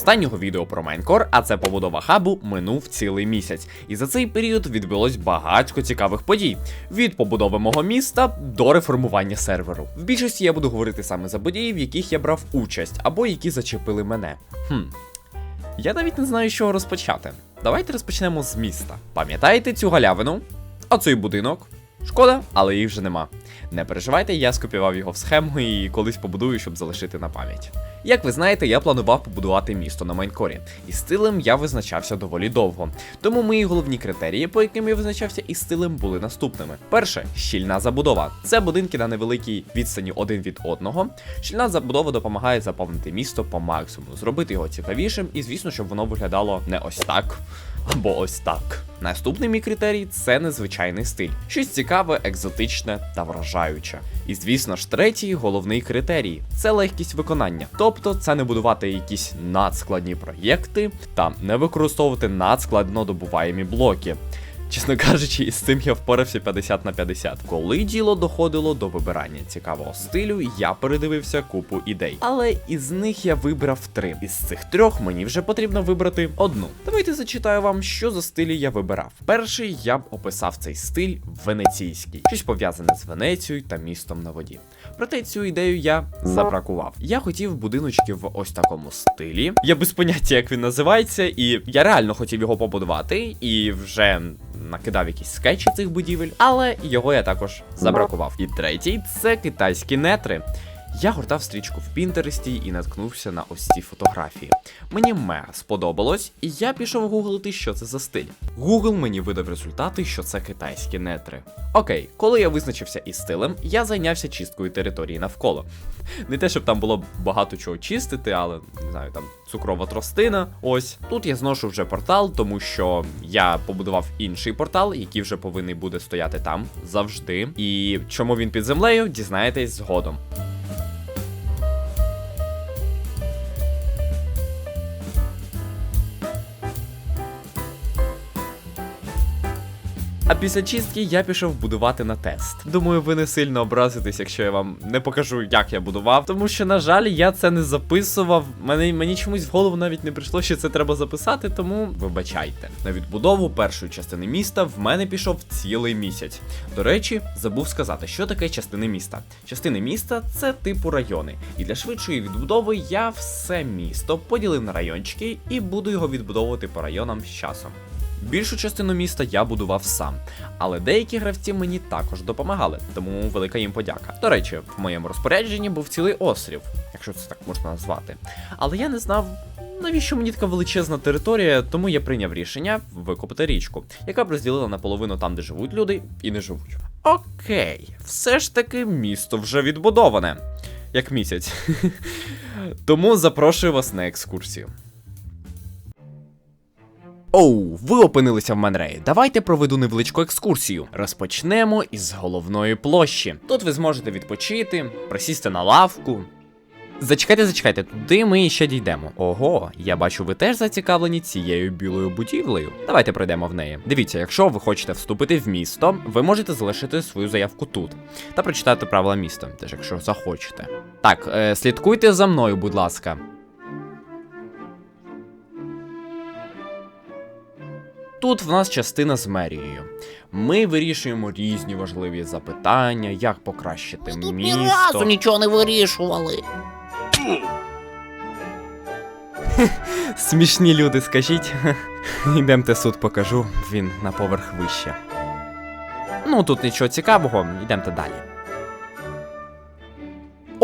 Останнього відео про Майнкор, а це побудова хабу, минув цілий місяць. І за цей період відбулось багатько цікавих подій: від побудови мого міста до реформування серверу. В більшості я буду говорити саме за події, в яких я брав участь, або які зачепили мене. Хм. Я навіть не знаю, з чого розпочати. Давайте розпочнемо з міста. Пам'ятаєте цю галявину? А цей будинок? Шкода, але їх вже нема. Не переживайте, я скопіював його в схему і колись побудую, щоб залишити на пам'ять. Як ви знаєте, я планував побудувати місто на Майнкорі, і стилем я визначався доволі довго. Тому мої головні критерії, по яким я визначався, і стилем були наступними: перше щільна забудова. Це будинки на невеликій відстані один від одного. Щільна забудова допомагає заповнити місто по максимуму, зробити його цікавішим, і звісно, щоб воно виглядало не ось так. Або ось так. Наступний мій критерій це незвичайний стиль. Щось цікаве, екзотичне та вражаюче. І звісно ж, третій головний критерій це легкість виконання. Тобто це не будувати якісь надскладні проєкти та не використовувати надскладно добуваємі блоки. Чесно кажучи, із цим я впорався 50 на 50. Коли діло доходило до вибирання цікавого стилю, я передивився купу ідей. Але із них я вибрав три. Із цих трьох мені вже потрібно вибрати одну. Давайте зачитаю вам, що за стилі я вибирав. Перший я б описав цей стиль венеційський, щось пов'язане з Венецією та містом на воді. Проте цю ідею я забракував. Я хотів будиночки в ось такому стилі. Я без поняття, як він називається, і я реально хотів його побудувати, і вже накидав якісь скетчі цих будівель, але його я також забракував. І третій це китайські нетри. Я гортав стрічку в Пінтересті і наткнувся на ось ці фотографії. Мені мега сподобалось, і я пішов гуглити, що це за стиль. Google мені видав результати, що це китайські нетри. Окей, коли я визначився із стилем, я зайнявся чисткою території навколо. Не те, щоб там було багато чого чистити, але не знаю, там цукрова тростина. Ось тут я зношу вже портал, тому що я побудував інший портал, який вже повинен буде стояти там завжди. І чому він під землею, дізнаєтесь згодом. Після чистки я пішов будувати на тест. Думаю, ви не сильно образитесь, якщо я вам не покажу, як я будував. Тому що, на жаль, я це не записував. Мені, мені чомусь в голову навіть не прийшло, що це треба записати, тому вибачайте. На відбудову першої частини міста в мене пішов цілий місяць. До речі, забув сказати, що таке частини міста. Частини міста це типу райони. І для швидшої відбудови я все місто поділив на райончики і буду його відбудовувати по районам з часом. Більшу частину міста я будував сам, але деякі гравці мені також допомагали, тому велика їм подяка. До речі, в моєму розпорядженні був цілий острів, якщо це так можна назвати. Але я не знав. Навіщо мені така величезна територія, тому я прийняв рішення викопати річку, яка б розділила наполовину там, де живуть люди, і не живуть. Окей, все ж таки місто вже відбудоване, як місяць. Тому запрошую вас на екскурсію. Оу, ви опинилися в Менреї. Давайте проведу невеличку екскурсію. Розпочнемо із головної площі. Тут ви зможете відпочити, присісти на лавку. Зачекайте, зачекайте, туди ми ще дійдемо. Ого, я бачу, ви теж зацікавлені цією білою будівлею. Давайте пройдемо в неї. Дивіться, якщо ви хочете вступити в місто, ви можете залишити свою заявку тут та прочитати правила міста, теж якщо захочете. Так, е, слідкуйте за мною, будь ласка. Тут в нас частина з мерією. Ми вирішуємо різні важливі запитання, як покращити Тут ні місто. разу нічого не вирішували. Смішні люди, скажіть. Йдемте суд покажу, він на поверх вище. Ну, тут нічого цікавого, йдемте далі.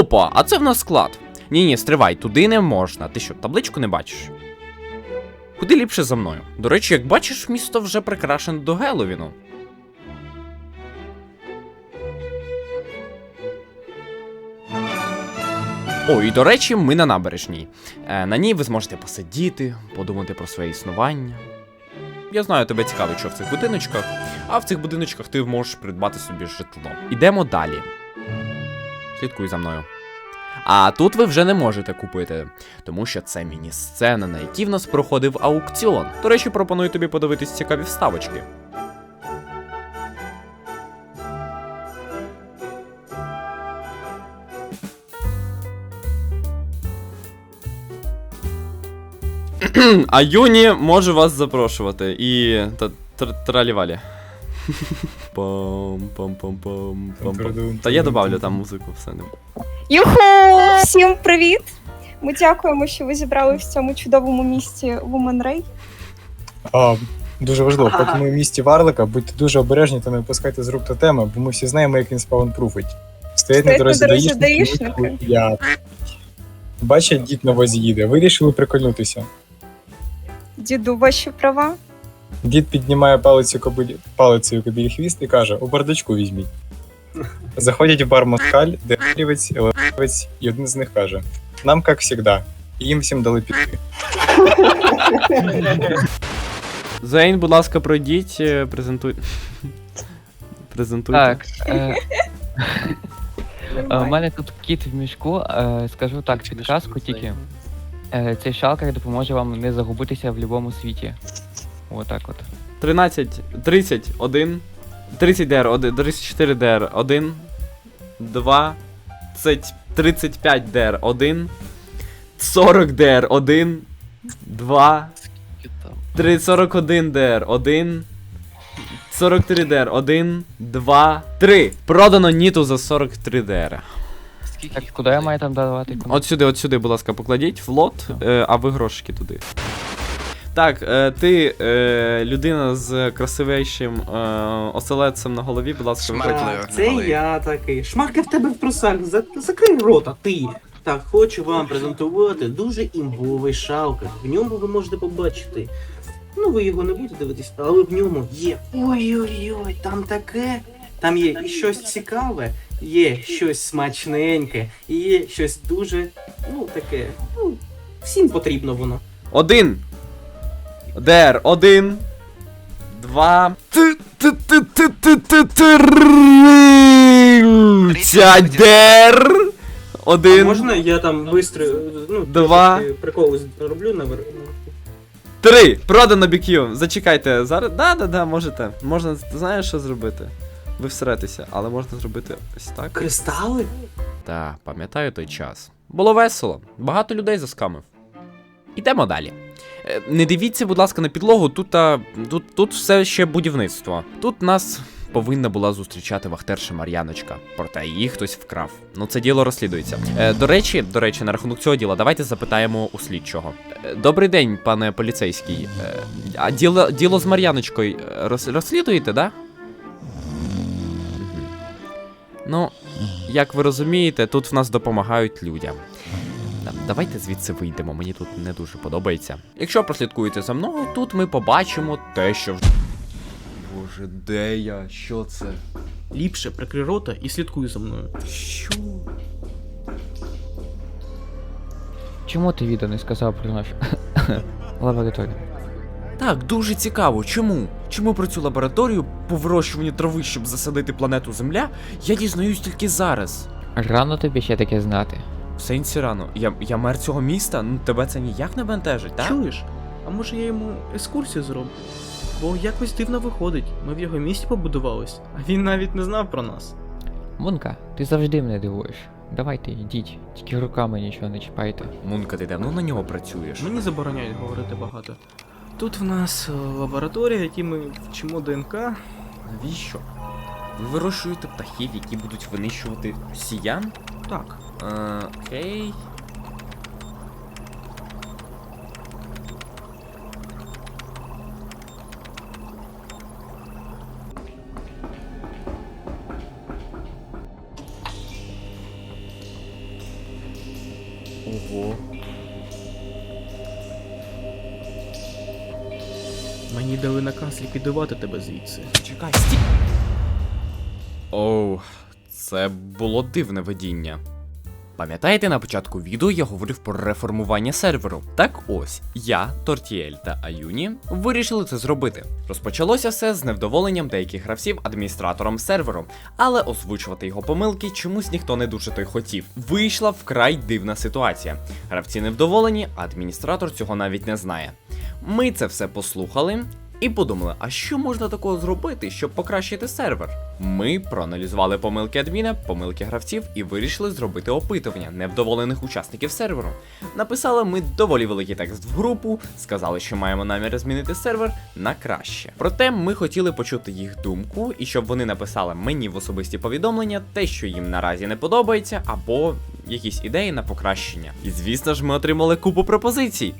Опа, а це в нас склад. Ні, ні, стривай, туди не можна. Ти що, табличку не бачиш? Куди ліпше за мною? До речі, як бачиш, місто вже прикрашене до Геловіну. О, і до речі, ми на набережній. Е, на ній ви зможете посидіти, подумати про своє існування. Я знаю, тебе цікавить, що в цих будиночках, а в цих будиночках ти можеш придбати собі житло. Ідемо далі. Слідкуй за мною. А тут ви вже не можете купити, тому що це міні-сцена, на якій в нас проходив аукціон. До речі, пропоную тобі подивитись цікаві вставочки. А Юні може вас запрошувати. І. та- тралівалі. Пам, пам, пам, пам, пам, пам. Та я добавлю там музику, все не. Юху! Всім привіт! Ми дякуємо, що ви зібрали в цьому чудовому місті Woman Ray. А, дуже важливо, поки ми в місті Варлика, будьте дуже обережні та не випускайте з рук тотеми, бо ми всі знаємо, як він спаунпруфить. Стоять на Стоять дорозі на дорозі даїшники. даїшники. Я. Бачать, дід на возі їде. Вирішили прикольнутися. Діду, ваші права. Дід піднімає палицю кобилі, палицею кобілі хвіст і каже: у бардачку візьміть. Заходять в бар Москаль, де Левець, і один з них каже: Нам як завжди. І їм всім дали піти. Зейн, будь ласка, пройдіть, е, презентуй. Презентуйте. Так. Е, е, у мене тут кіт в мішку. Е, скажу так, підказку тільки. Е, цей шалкер допоможе вам не загубитися в будь-якому світі. Отак от. 13, 30, 1, 30 ДР, 1, 34 ДР, 1, 2, 35 ДР, 1, 40 ДР, 1, 2, 3, 41 ДР, 1, 43 ДР, 1, 2, 3. Продано Ніту за 43 ДР. Так, куди я маю там давати? От сюди, от сюди, будь ласка, покладіть в лот, е, а ви грошики туди. Так, е, ти е, людина з красивейшим е, оселедцем на голові, будь ласка, виходь. Так, це я такий. Шмарка в тебе в трусах. За- Закрий рота, ти. Так, хочу вам презентувати дуже імбовий шалкер. В ньому ви можете побачити. Ну, ви його не будете дивитись, але в ньому є. Ой-ой-ой, там таке. Там є і щось цікаве, є щось смачненьке, і є щось дуже, ну, таке. Ну, всім потрібно воно. Один. ДР, один. Два. Тридцять ДР. А Один. можна я там бистро, ну, Два. приколи зроблю навер... Три. Продано BQ. Зачекайте. Зараз. Да, да, да, можете. Можна, знаєш, що зробити? Ви всеретеся, але можна зробити ось так. Кристали? Та, пам'ятаю той час. Було весело, багато людей заскамив. Ідемо далі. Е, Не дивіться, будь ласка, на підлогу, тут, а, тут, тут все ще будівництво. Тут нас повинна була зустрічати вахтерша Мар'яночка, проте її хтось вкрав. Ну це діло розслідується. Е, до речі, до речі, на рахунок цього діла, давайте запитаємо у слідчого. Е, добрий день, пане поліцейський. Е, а діло, діло з Мар'яночкою е, роз, розслідуєте, да? Ну, як ви розумієте, тут в нас допомагають людям. Да, Давайте звідси вийдемо, мені тут не дуже подобається. Якщо прослідкуєте за мною, тут ми побачимо те, що. в- Боже, де я? Що це? Ліпше прикрий рота і слідкуй за мною. Що? Чому ти відео не сказав про нашу лабораторію? Так, дуже цікаво. Чому? Чому про цю лабораторію по вирощуванню трави, щоб засадити планету Земля, я дізнаюсь тільки зараз. Рано тобі ще таке знати. В сенсі рано. Я, я мер цього міста, ну тебе це ніяк не бентежить, так? Чуєш? А може я йому екскурсію зроблю? Бо якось дивно виходить. Ми в його місті побудувались, а він навіть не знав про нас. Мунка, ти завжди мене дивуєш. Давайте, йдіть, тільки руками нічого не чіпайте. Мунка, ти давно на нього працюєш? Мені забороняють говорити багато. Тут в нас е, лабораторія, які ми вчимо ДНК. Навіщо? Ви вирощуєте птахів, які будуть винищувати сіян? Так. Окей. Ого. Мені дали наказ ліквідувати тебе звідси. Чекай, стій. Оу, це було дивне видіння. Пам'ятаєте, на початку відео я говорив про реформування серверу? Так ось, я, Тортіель та Аюні вирішили це зробити. Розпочалося все з невдоволенням деяких гравців адміністратором серверу, але озвучувати його помилки чомусь ніхто не дуже той хотів. Вийшла вкрай дивна ситуація. Гравці невдоволені, а адміністратор цього навіть не знає. Ми це все послухали І подумали, а що можна такого зробити, щоб покращити сервер? Ми проаналізували помилки адміна, помилки гравців і вирішили зробити опитування невдоволених учасників серверу. Написали ми доволі великий текст в групу, сказали, що маємо намір змінити сервер на краще. Проте ми хотіли почути їх думку і щоб вони написали мені в особисті повідомлення те, що їм наразі не подобається, або якісь ідеї на покращення. І звісно ж, ми отримали купу пропозицій.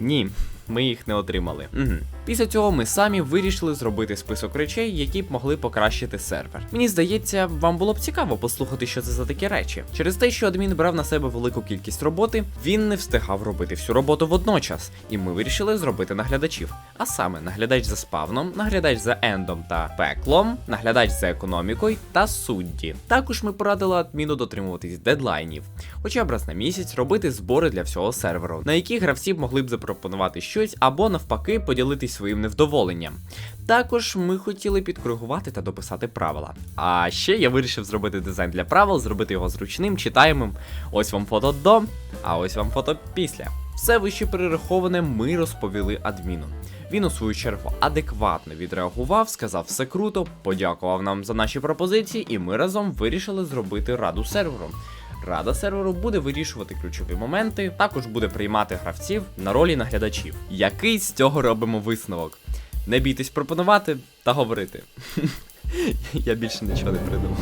Ні, ми їх не отримали. Угу. Після цього ми самі вирішили зробити список речей, які б могли покращити сервер. Мені здається, вам було б цікаво послухати, що це за такі речі. Через те, що адмін брав на себе велику кількість роботи, він не встигав робити всю роботу водночас, і ми вирішили зробити наглядачів. А саме наглядач за спавном, наглядач за ендом та пеклом, наглядач за економікою та судді. Також ми порадили адміну дотримуватись дедлайнів, хоча б раз на місяць робити збори для всього серверу, на які гравці могли б запропонувати щось або навпаки поділитись своїм невдоволенням. Також ми хотіли підкоригувати та дописати правила. А ще я вирішив зробити дизайн для правил, зробити його зручним, читаємим. Ось вам фото до, а ось вам фото після. Все вище перераховане ми розповіли адміну. Він у свою чергу адекватно відреагував, сказав все круто, подякував нам за наші пропозиції, і ми разом вирішили зробити раду серверу. Рада серверу буде вирішувати ключові моменти, також буде приймати гравців на ролі наглядачів. Який з цього робимо висновок? Не бійтесь пропонувати та говорити. Я більше нічого не придумав.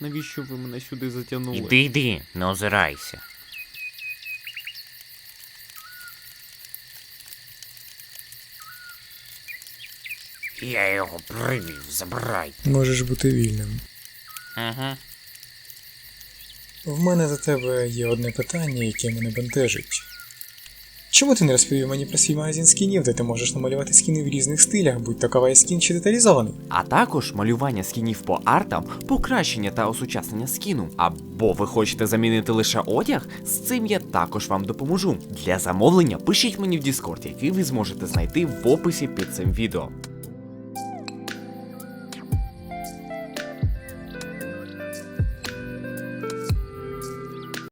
Навіщо ви мене сюди затягнули? Іди, йди, не озирайся. Я його привів, забирай. Можеш бути вільним. Ага. В мене до тебе є одне питання, яке мене бентежить. Чому ти не розповів мені про свій магазин скінів, де ти можеш намалювати скіни в різних стилях, будь то кавай скін чи деталізований? А також малювання скінів по артам, покращення та осучаснення скіну. Або ви хочете замінити лише одяг? З цим я також вам допоможу. Для замовлення пишіть мені в Discord, який ви зможете знайти в описі під цим відео.